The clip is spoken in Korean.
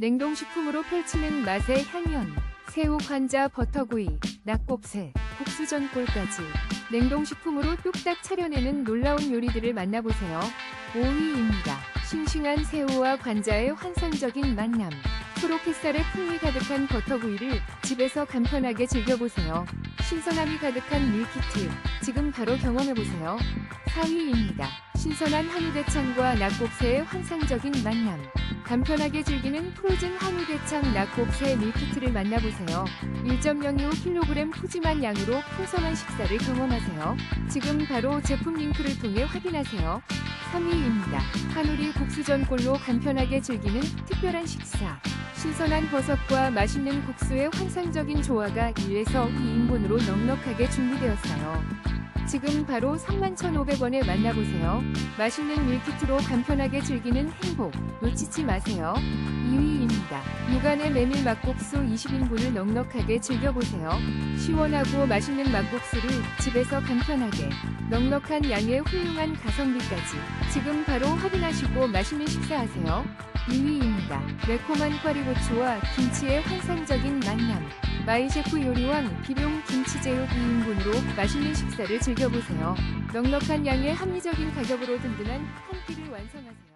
냉동식품으로 펼치는 맛의 향연, 새우 관자 버터구이, 낙곱새, 국수전골까지 냉동식품으로 뚝딱 차려내는 놀라운 요리들을 만나보세요. 5위입니다. 싱싱한 새우와 관자의 환상적인 만남. 초록 햇살에 풍미 가득한 버터구이를 집에서 간편하게 즐겨보세요. 신선함이 가득한 밀키트, 지금 바로 경험해보세요. 4위입니다. 신선한 한우대창과 낙곱새의 환상적인 만남. 간편하게 즐기는 프로즌 한우대창 낙곱새 밀키트를 만나보세요. 1.02kg 푸짐한 양으로 풍성한 식사를 경험하세요. 지금 바로 제품 링크를 통해 확인하세요. 3위입니다. 한우리 국수전골로 간편하게 즐기는 특별한 식사. 신선한 버섯과 맛있는 국수의 환상적인 조화가 1에서 2인분으로 넉넉하게 준비되었어요. 지금 바로 31,500원에 만나보세요. 맛있는 밀키트로 간편하게 즐기는 행복 놓치지 마세요. 2위입니다. 육안의 메밀 막국수 20인분을 넉넉하게 즐겨보세요. 시원하고 맛있는 막국수를 집에서 간편하게 넉넉한 양의 훌륭한 가성비까지 지금 바로 확인하시고 맛있는 식사하세요. 2위입니다. 매콤한 꽈리고추와 김치의 환상적인 만남. 마이셰프 요리왕 비룡 김치제육 2인분으로 맛있는 식사를 즐겨보세요. 넉넉한 양의 합리적인 가격으로 든든한 한 끼를 완성하세요.